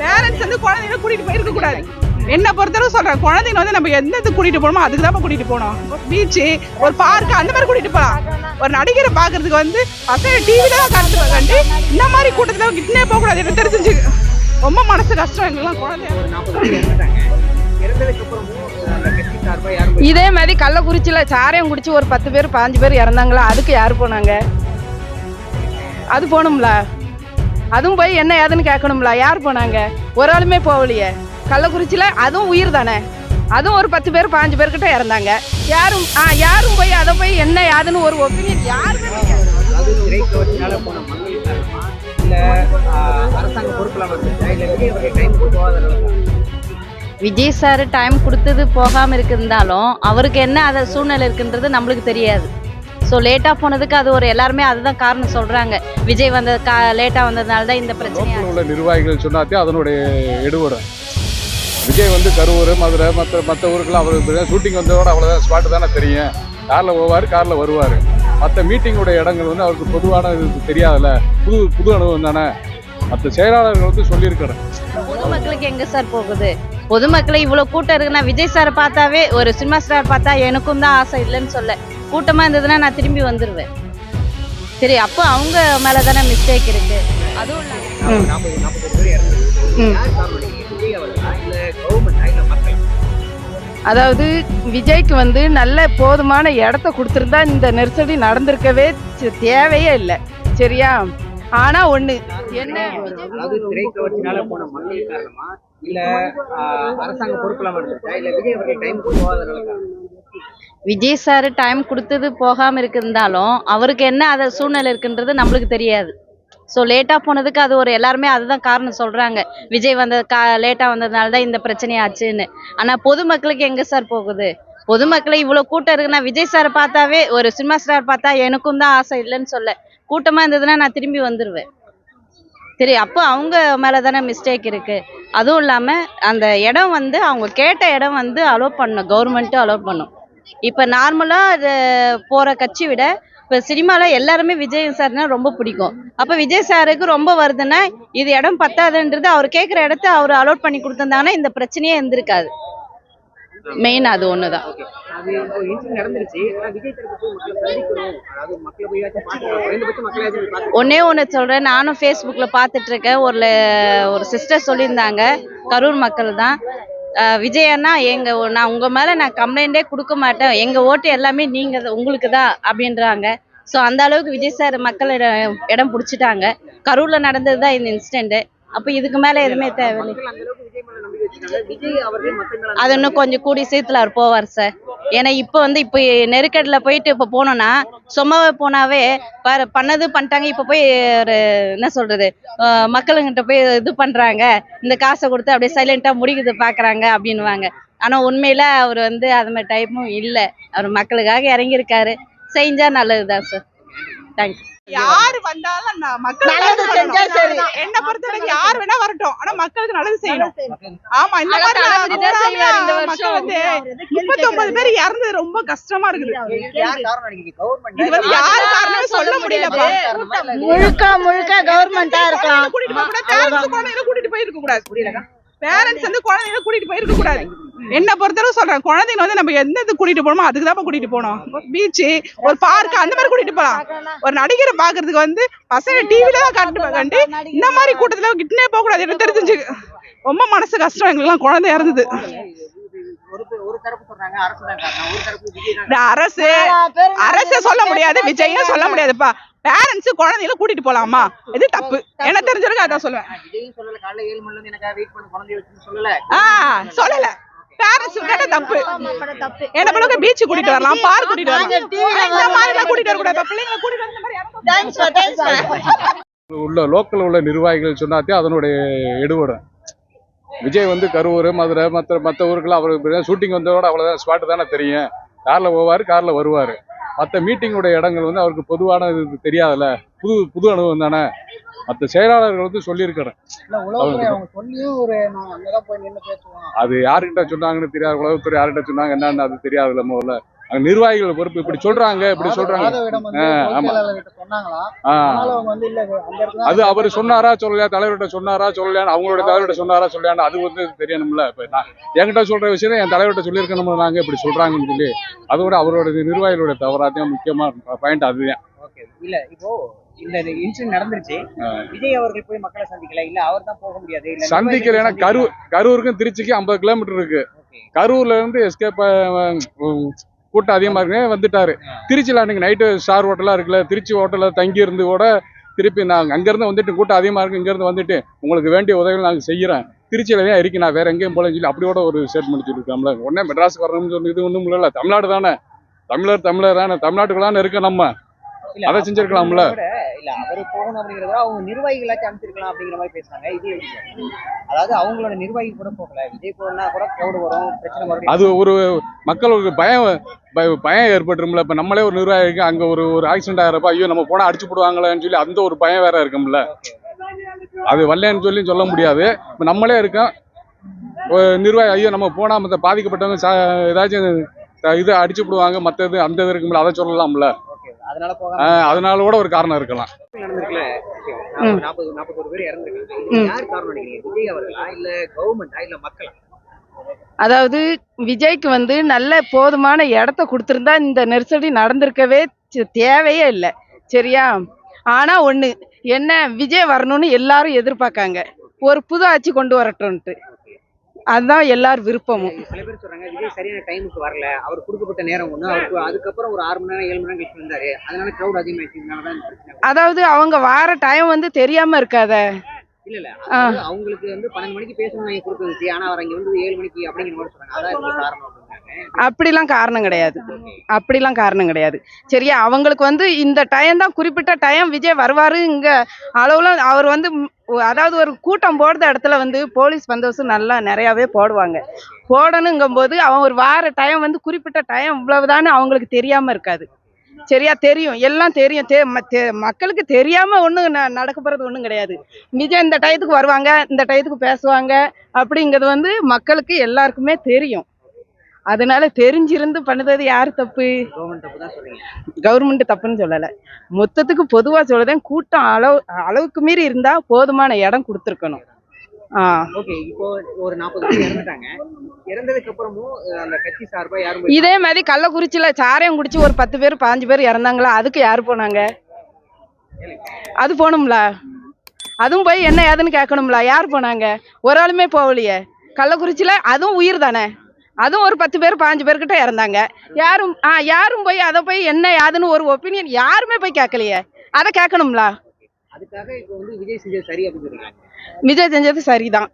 Parents வந்து குழந்தைங்க கூட்டிட்டு போயிருக்க கூடாது. என்ன பொறுத்தளவு சொல்றேன் குழந்தைங்க வந்து நம்ம எந்த இதுக்கு கூட்டிட்டு போகணுமோ அதுக்கு தான் கூட்டிட்டு போகணும் பீச்சு ஒரு பார்க் அந்த மாதிரி கூட்டிட்டு போகலாம் ஒரு நடிகரை பாக்குறதுக்கு வந்து பசங்க டிவில தான் காட்டுவாங்க. கண்டு இந்த மாதிரி கூட்டத்துல கிட்னே போக கூடாது. எனக்கு தெரிஞ்சு ரொம்ப மனசு கஷ்டம் எங்கெல்லாம் குழந்தைங்க இதே மாதிரி கள்ளக்குறிச்சியில் சாரையும் குடிச்சு ஒரு பத்து பேர் பாஞ்சு பேர் இறந்தாங்களா? அதுக்கு யார் போனாங்க? அது போகணும்ல? அதுவும் போய் என்ன ஏதுன்னு கேட்கணும்ல. யார் போனாங்க? ஒரு ஆளுமே போகலையே. கள்ளக்குறிச்சியில் அதுவும் உயிர் தானே? அதுவும் ஒரு பத்து பேர் பாஞ்சு பேர்கிட்ட இறந்தாங்க. யாரும் ஆ யாரும் போய் அதை போய் என்ன ஏதுன்னு ஒரு ஒப்பீனியன் யாருமே விஜய் சார் டைம் கொடுத்தது போகாமல் இருக்கிருந்தாலும் அவருக்கு என்ன அதை சூழ்நிலை இருக்குன்றது நம்மளுக்கு தெரியாது. ஸோ லேட்டாக போனதுக்கு அது ஒரு எல்லாருமே அதுதான் காரணம் சொல்கிறாங்க விஜய் வந்தது கா லேட்டாக வந்ததுனால தான் இந்த பிரச்சனையா லோக்கல் உள்ள நிர்வாகிகள் சொன்னாத்தே அதனுடைய எடுபடும் விஜய் வந்து கரூர் மதுரை மற்ற மற்ற ஊருக்கெல்லாம் அவர் ஷூட்டிங் வந்ததோட அவ்வளோதான் ஸ்பாட்டு தானே தெரியும். காரில் போவார் காரில் வருவார். மற்ற மீட்டிங்குடைய இடங்கள் வந்து அவருக்கு பொதுவான இது தெரியாதுல்ல. புது புது அனுபவம் தானே. மற்ற செயலாளர்கள் வந்து சொல்லியிருக்கிறேன் பொதுமக்களுக்கு எங்கே சார் போகுது? பொதுமக்களை இவ்வளோ கூட்டம் இருக்குன்னா விஜய் சாரை பார்த்தாவே ஒரு சினிமா ஸ்டார் பார்த்தா எனக்கும் தான் ஆசை இல்லைன்னு சொல்ல. கூட்டமாக இருந்ததுன்னா நான் திரும்பி வந்துடுவேன் சரி அப்போ அவங்க மேலே தானே மிஸ்டேக் இருக்கு. அதுவும் அதாவது விஜய்க்கு வந்து நல்ல போதுமான இடத்த கொடுத்துருந்தா இந்த நெருக்கடி நடந்திருக்கவே தேவையே இல்லை. சரியா? ஆனா ஒண்ணு என்ன இல்ல அரசாங்க பொறுப்பில் இல்ல விஜய் அவர்கள் டைம் போகாதனால காரணமா? விஜய் சார் டைம் கொடுத்தது போகாமல் இருக்குந்தாலும் அவருக்கு என்ன அதை சூழ்நிலை இருக்குன்றது நம்மளுக்கு தெரியாது. ஸோ லேட்டாக போனதுக்கு அது ஒரு எல்லாருமே அதுதான் காரணம் சொல்கிறாங்க விஜய் வந்தது கா லேட்டாக வந்ததுனால தான் இந்த பிரச்சனையாச்சுன்னு. ஆனால் பொதுமக்களுக்கு எங்கே சார் போகுது? பொதுமக்களை இவ்வளோ கூட்டம் இருக்குன்னா விஜய் சாரை பார்த்தாவே ஒரு சினிமா ஸ்டார் பார்த்தா எனக்கும் தான் ஆசை இல்லைன்னு சொல்ல. கூட்டமாக இருந்ததுன்னா நான் திரும்பி வந்துடுவேன் சரி அப்போ அவங்க மேலே தானே மிஸ்டேக் இருக்குது அதுவும் இல்லாமல் அந்த இடம் வந்து அவங்க கேட்ட இடம் வந்து அலோவ் பண்ணணும். கவர்மெண்ட்டும் அலோவ் பண்ணும் இப்போ நார்மலாக போகிற கட்சி விட இப்போ சினிமாவில் எல்லாருமே விஜய் சார்னா ரொம்ப பிடிக்கும். அப்போ விஜய் சாருக்கு ரொம்ப வருதுன்னா இது இடம் பத்தாதுன்றது அவர் கேட்குற இடத்த அவர் அலோட் பண்ணி கொடுத்துருந்தாங்கன்னா இந்த பிரச்சனையே இருந்திருக்காது. மெயின் அது ஒன்று தான் ஒன்னே ஒன்று சொல்கிறேன் நானும் ஃபேஸ்புக்கில் பார்த்துட்டு இருக்கேன். ஒரு ஒரு சிஸ்டர் சொல்லியிருந்தாங்க. கரூர் மக்கள் தான். விஜய் அண்ணா எங்கள் நான் உங்கள் மேலே நான் கம்ப்ளைண்ட்டே கொடுக்க மாட்டேன். எங்கள் ஓட்டு எல்லாமே நீங்கள் உங்களுக்கு தான் அப்படின்றாங்க. ஸோ அந்த அளவுக்கு விஜய் சார் மக்கள் இடம் பிடிச்சிட்டாங்க. கரூரில் நடந்தது தான் இந்த இன்சிடென்ட்டு அப்போ இதுக்கு மேலே எதுவுமே தேவையில்லை. அது இன்னும் கொஞ்சம் கூடி சீத்துல அவர் போவார் சார் ஏன்னா இப்போ வந்து இப்போ நெருக்கடியில் போயிட்டு இப்போ போனோம்னா சும்மாவே போனாவே பாரு பண்ணது பண்ணிட்டாங்க இப்போ போய் ஒரு என்ன சொல்றது மக்களுங்கிட்ட போய் இது பண்றாங்க இந்த காசை கொடுத்து அப்படியே சைலண்டா முடிக்குது பாக்குறாங்க அப்படின்னுவாங்க. ஆனா உண்மையில அவர் வந்து அது மாதிரி டைப்பும் இல்லை. அவர் மக்களுக்காக இறங்கியிருக்காரு. செஞ்சா நல்லதுதான் சார் தேங்க்யூ யாரு வந்தாலும் நான் மக்களுக்கு நல்லது செஞ்சா சரி. என்ன பொறுத்தவரைக்கும் யார் வேணா வரட்டும். ஆனா மக்களுக்கு நல்லது செய்யணும். ஆமா இந்த மாதிரி மக்கள். வந்து பேர் இறந்தது ரொம்ப கஷ்டமா இருக்குது. இது வந்து யாரு காரணமே சொல்ல முடியலப்பா. முழுக்க முழுக்க கவர்மெண்டா கூட்டிட்டு போக கூடாது கூட்டிட்டு போயிருக்க கூடாது. பேரண்ட்ஸ் வந்து குழந்தைகளை கூட்டிட்டு போயிருக்க கூடாது. என்ன பொறுத்தளவு சொல்றேன். குழந்தைங்க வந்து நம்ம எந்த இது கூட்டிட்டு போகணுமோ அதுக்கு தான் கூட்டிட்டு போகணும் பீச்சு ஒரு பார்க் அந்த மாதிரி கூட்டிட்டு போகலாம் ஒரு நடிகரை பாக்குறதுக்கு வந்து பசங்க டிவில தான் காட்டுவாங்க கண்டு இந்த மாதிரி கூட்டத்துல கிட்டனே போக கூடாது. எனக்கு தெரிஞ்சு ரொம்ப மனசு கஷ்டம். எங்களுக்குலாம் குழந்தை இறந்தது. அரசு அரசு சொல்ல முடியாது விஜயும் சொல்ல முடியாதுப்பா. பேரண்ட்ஸ் குழந்தைகளை கூட்டிட்டு போலாமா? இது தப்பு. என்ன தெரிஞ்சிருக்கு அதான் சொல்லுவேன். சொல்லல. பேரண்ட்ஸ் தப்பு. என்ன பீச் கூட்டிட்டு வரலாம் பார்க் கூட்டிட்டு வரலாம். இந்த மாதிரி எல்லாம் கூட்டிட்டு வரக்கூடாது. பிள்ளைங்களை கூட்டிட்டு மாதிரி உள்ள லோக்கல் உள்ள நிர்வாகிகள் சொன்னாத்தே அதனுடைய எடுபடும் விஜய் வந்து கரூர் மதுரை மற்ற மற்ற ஊருக்கெல்லாம் அவர் ஷூட்டிங் வந்ததோட அவ்வளோதான் ஸ்பாட்டு தானே தெரியும். காரில் போவார் காரில் வருவார். மற்ற மீட்டிங்குடைய இடங்கள் வந்து அவருக்கு பொதுவான இது தெரியாதுல்ல. புது புது அனுபவம் தானே. மற்ற செயலாளர்கள் வந்து சொல்லியிருக்கிறேன். அது யார்கிட்ட சொன்னாங்கன்னு தெரியாது. உளவுத்துறை யார்கிட்ட சொன்னாங்க என்னன்னு அது தெரியாதுல்ல முதல்ல. அங்க நிர்வாகிகள் பொறுப்பு இப்படி சொல்றாங்க இப்படி சொல்றாங்க. அது அவர் சொன்னாரா சொல்லலையா தலைவர்கிட்ட சொன்னாரா சொல்லலையா அவங்களோட தலைவர்கிட்ட சொன்னாரா சொல்லலையான்னு அது வந்து தெரியணும்ல. இப்ப நான் என்கிட்ட சொல்ற விஷயம் என் தலைவர்கிட்ட சொல்லியிருக்கணும் நாங்க இப்படி சொல்றாங்கன்னு சொல்லி அதோட அவரோட நிர்வாகிகளோட தவறாத்தையும் முக்கியமா பாயிண்ட் அதுதான். இல்ல இப்போ இந்த இன்சிடென்ட் நடந்துருச்சு. விஜய் அவர்கள் போய் மக்களை சந்திக்கல. இல்ல அவர் தான் போக முடியாது. இல்ல சந்திக்கல ஏன்னா கரூர் கரூருக்கும் திருச்சிக்கு ஐம்பது கிலோமீட்டர் இருக்கு. கரூர்ல இருந்து எஸ்கேப் கூட்டம் அதிகமா இருக்கு வந்துட்டாரு. திருச்சியில் அன்னைக்கு நைட்டு ஸ்டார் ஹோட்டலா இருக்குல்ல திருச்சி ஹோட்டல்ல தங்கி இருந்து கூட திருப்பி நான் அங்கிருந்து வந்துட்டு கூட்டம் அதிகமா இருக்கு இங்க இருந்து வந்துட்டு உங்களுக்கு வேண்டிய உதவிகள் நாங்க செய்யறேன். திருச்சியில தான் இருக்கு நான் வேற எங்கேயும் போலன்னு சொல்லி அப்படியோட ஒரு ஸ்டேட்மெண்ட் சொல்லியிருக்கோம்ல உடனே மெட்ராஸ் வரணும்னு சொல்லி இது ஒன்றும் இல்ல தமிழ்நாடு தானே. தமிழர் தமிழர் தானே தமிழ்நாட்டுக்குள்ளான இருக்க நம்ம. அதை செஞ்சிருக்கலாம்ல? இல்ல அவர் போகணும் அப்படிங்கறத அவங்க நிர்வாகிகளாச்சும் அனுப்பிச்சிருக்கலாம் அப்படிங்கிற மாதிரி பேசுறாங்க. இது? அதாவது அவங்களோட நிர்வாகி கூட போகல. விஜய் போனா கூட crowd வரும் பிரச்சனை மறுபடியும் அது ஒரு மக்களுக்கு பயம் பய- பயம் ஏற்பட்டுரும்ல. இப்ப நம்மளே ஒரு நிர்வாகிக்கு அங்க ஒரு ஒரு ஆக்சிடென்ட் ஆகிறப்ப ஐயோ நம்ம போனா அடிச்சு போடுவாங்களேன்னு சொல்லி அந்த ஒரு பயம் வேற இருக்கும்ல. அது வரலன்னு சொல்லி சொல்ல முடியாது. இப்ப நம்மளே இருக்கோம். நிர்வாகி ஐயோ நம்ம போனா மத்த பாதிக்கப்பட்டவங்க ஏதாச்சும் இது அடிச்சு போடுவாங்க மத்த இது அந்த இது இருக்கும்ல அதை சொல்லலாம்ல. அதனால கூட ஒரு காரணம் இருக்கலாம். அதாவது விஜய்க்கு வந்து நல்ல போதுமான இடத்த கொடுத்துருந்தா இந்த நெருக்கடி நடந்திருக்கவே தேவையே இல்லை. சரியா? ஆனா ஒண்ணு என்ன விஜய் வரணும்னு எல்லாரும் எதிர்பார்க்காங்க. ஒரு புது ஆட்சி கொண்டு வரட்டும்ட்டு அதுதான் எல்லார் விருப்பமும். சில பேர் சொல்றாங்க விஜய் சரியான டைமுக்கு வரல. அவர் கொடுக்கப்பட்ட நேரம் ஒண்ணு அவருக்கு அதுக்கப்புறம் ஒரு ஆறு மணி நேரம் ஏழு மணி நேரம் கழிச்சு வந்தாரு. அதனால இந்த பிரச்சனை அதாவது அவங்க வார டைம் வந்து தெரியாம இருக்காத. இல்ல இல்ல. அவங்களுக்கு வந்து பன்னெண்டு மணிக்கு பேசணும் நீங்க கொடுத்துருந்துச்சு ஆனா அவர் அங்க வந்து ஏழு மணிக்கு அப்படிங்கிற மாதிரி சொல்றாங்க. அதான் காரணம் அப்படிலாம் காரணம் கிடையாது. அப்படிலாம் காரணம் கிடையாது. சரியா? அவங்களுக்கு வந்து இந்த டைம் தான் குறிப்பிட்ட டைம் விஜய் வருவாரு இங்க அளவுல அவர் வந்து அதாவது ஒரு கூட்டம் போடுற இடத்துல வந்து போலீஸ் பந்தோபஸ்து நல்லா நிறையாவே போடுவாங்க. போடணுங்கும்போது அவன் ஒரு வார டைம் வந்து குறிப்பிட்ட டைம் இவ்வளவுதான்னு அவங்களுக்கு தெரியாம இருக்காது. சரியா? தெரியும். எல்லாம் தெரியும். தெ- ம- தெ- மக்களுக்கு தெரியாம ஒன்றும் நடக்க போறது ஒன்றும் கிடையாது. விஜய் இந்த டயத்துக்கு வருவாங்க இந்த டயத்துக்கு பேசுவாங்க அப்படிங்கிறது வந்து மக்களுக்கு எல்லாருக்குமே தெரியும். அதனால தெரிஞ்சிருந்து பண்ணுறது யார் தப்பு? கவர்மெண்ட் தப்புன்னு சொல்லலை. மொத்தத்துக்கு பொதுவாக சொல்லுதேன் கூட்டம் அளவு அளவுக்கு மீறி இருந்தால் போதுமான இடம் கொடுத்துருக்கணும். இதே மாதிரி கள்ளக்குறிச்சியில் சாரையம் குடிச்சு ஒரு பத்து பேர் பாஞ்சு பேர் இறந்தாங்களா? அதுக்கு யார் போனாங்க? அது போகணும்ல? அதுவும் போய் என்ன ஏதுன்னு கேட்கணும்ல? யார் போனாங்க? ஒரு ஆளுமே போகலையே. கள்ளக்குறிச்சியில் அதுவும் உயிர் தானே? அதுவும் ஒரு பத்து பேர் பாஞ்சு பேர்கிட்ட இறந்தாங்க. யாரும் ஆ யாரும் போய் அதை போய் என்ன ஏதுன்னு ஒரு ஒப்பீனியன் யாருமே போய் கேட்கலையே. அதை கேட்கணும்ல. விஜய் செஞ்சது சரிதான்.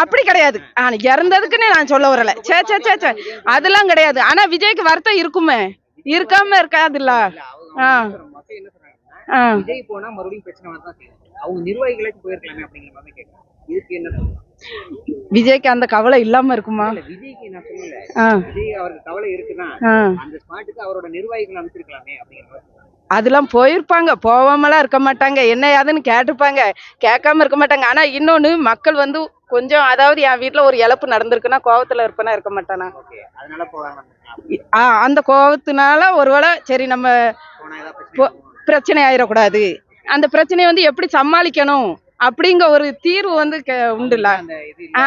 அப்படி கிடையாது. ஆ, இறந்ததுக்குன்னு நான் சொல்ல வரல. சே சே சே சே அதெல்லாம் கிடையாது. ஆனா விஜய்க்கு வருத்தம் இருக்குமே. இருக்காம இருக்காதுல்ல. விஜய் போனா மறுபடியும் பிரச்சனை அவங்க நிர்வாகிகளாச்சும் போயிருக்கலாமே அப்படிங்கிற மாதிரி இதுக்கு என்ன விஜய்க்கு அந்த கவலை இல்லாம இருக்குமா? விஜய்க்கு நான் சொல்லல. விஜய் அவருக்கு கவலை இருக்குதான் ஆ. அந்த ஸ்பாட்டுக்கு அவரோட நிர்வாகிகள் அனுப்பிச்சிருக்கலாமே அப்படிங்கிற. அதெல்லாம் போயிருப்பாங்க. போகாமலாம் இருக்க மாட்டாங்க. என்ன ஏதுன்னு கேட்டுப்பாங்க கேட்காம இருக்க மாட்டாங்க. ஆனா இன்னொன்னு மக்கள் வந்து கொஞ்சம் அதாவது என் வீட்ல ஒரு இழப்பு நடந்திருக்குன்னா கோவத்துல இருப்பேனா இருக்க மாட்டானா? ஓகே. அதனால போகாம ஆ, அந்த கோவத்தினால ஒருவேளை சரி நம்ம? பிரச்சனை ஆயிடக்கூடாது. அந்த பிரச்சனையை வந்து எப்படி சமாளிக்கணும்? அப்படிங்கிற ஒரு தீர்வு வந்து ஆ,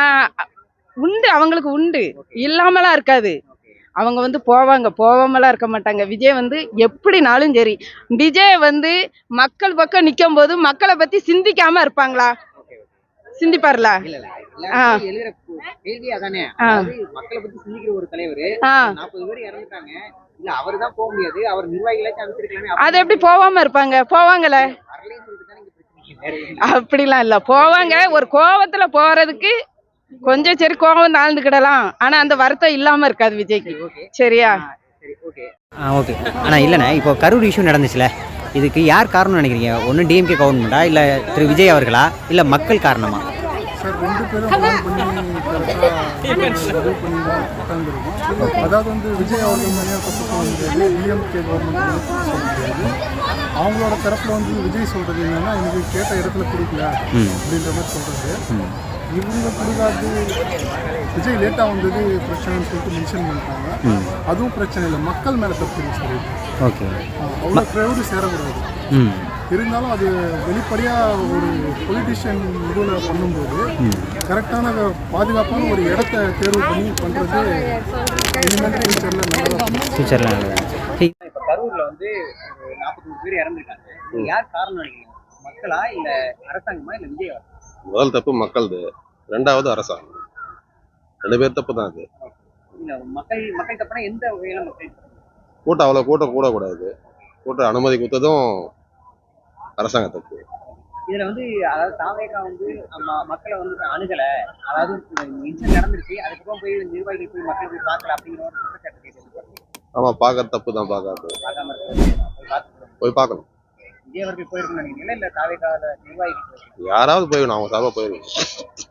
உண்டு அவங்களுக்கு உண்டு. இல்லாமலாம் இருக்காது. அவங்க வந்து போவாங்க. போகாமலாம் இருக்க மாட்டாங்க. விஜய் வந்து எப்படினாலும் சரி விஜய் வந்து மக்கள் பக்கம் நிற்கும் போது மக்களை பத்தி சிந்திக்காம இருப்பாங்களா? சிந்திப்பார்ல? மக்களை பத்தி சிந்திக்கிற ஒரு தலைவர் ஆ. நாற்பது பேர் இறந்துட்டாங்க. இல்ல அவர் தான் போக முடியாது. அவர் நிர்வாகிகளாச்சும் அனுப்பிச்சிருக்கலாமே. அது எப்படி போவாம இருப்பாங்க? போவாங்கல்ல அப்படிலாம் இல்ல. போவாங்க ஒரு கோவத்துல போறதுக்கு கொஞ்சம் சரி கோவம் தாழ்ந்துக்கிடலாம். ஆனா அந்த வருத்தம் இல்லாம இருக்காது விஜய்க்கு. சரியா? சரி ஓகே. ஆ ஓகே. ஆனால் இல்லைண்ணே இப்போ கரூர் இஷ்யூ நடந்துச்சுல இதுக்கு யார் காரணம்னு நினைக்கிறீங்க? ஒன்று டிஎம்கே கவர்மெண்ட்டா இல்லை திரு விஜய் அவர்களா இல்லை மக்கள் காரணமா? அதாவது வந்து விஜய் அவர்கள் அவங்களோட தரப்பில் வந்து விஜய் சொல்கிறது என்னன்னா எனக்கு கேட்ட இடத்துல கொடுக்கல அப்படின்ற மாதிரி சொல்கிறது இவங்க கொடுக்காது. விஜய் லேட்டாக வந்தது பிரச்சனைன்னு சொல்லிட்டு மென்ஷன் பண்ணிட்டாங்க. அதுவும் பிரச்சனை இல்லை. மக்கள் மேலே தப்பு சார். ஓகே. அவ்வளோ க்ரௌடு சேரக்கூடாது. ம். இருந்தாலும் அது வெளிப்படையாக ஒரு பொலிட்டிஷியன் இதில் பண்ணும்போது கரெக்டான பாதுகாப்பான ஒரு இடத்த தேர்வு பண்ணி பண்ணுறது இனிமேல் ஃபியூச்சரில் நல்லதாக ஃபியூச்சரில் நல்லது சரி இப்ப கரூர்ல வந்து ஒரு நாற்பத்தொரு பேர் இறந்துருக்காங்க இது யார் காரணம் நினைக்கிறீங்க? மக்களா இல்ல அரசாங்கமா இல்ல விஜய் முதல் தப்பு மக்கள்து. ரெண்டாவது அரசாங்கம். ரெண்டு பேர் தப்பு தான் அது இல்ல மக்கள் மக்கள் தப்புனா எந்த வகையில மக்கள் கூட்டம் அவ்வளோ கூட்டம் கூடக்கூடாது கூட்டம் அனுமதி கொடுத்ததும் அரசாங்க தப்பு. இதுல வந்து அதாவது தாவேகா வந்து ம- மக்களை வந்து அணுகல. அதாவது இன்சிடென்ட் நடந்துருச்சு அதுக்கப்புறம் போய் நிர்வாகிகள் போய் மக்கள் போய் பார்க்கல அப்படிங்கிற ஒரு குற்றச்சாட்டு கேட்டு ஆமாம் பார்க்கறது தப்பு தான் பார்க்காது. பார்க்காம போய் பார்க்கணும். விஜய் அவர்கள் போயிருக்கணும்னு நினைக்கிறீங்களா? இல்ல தாவேகால நிர்வாகிகள் யாராவது போயிடணும் அவங்க சார்பாக போயிடணும்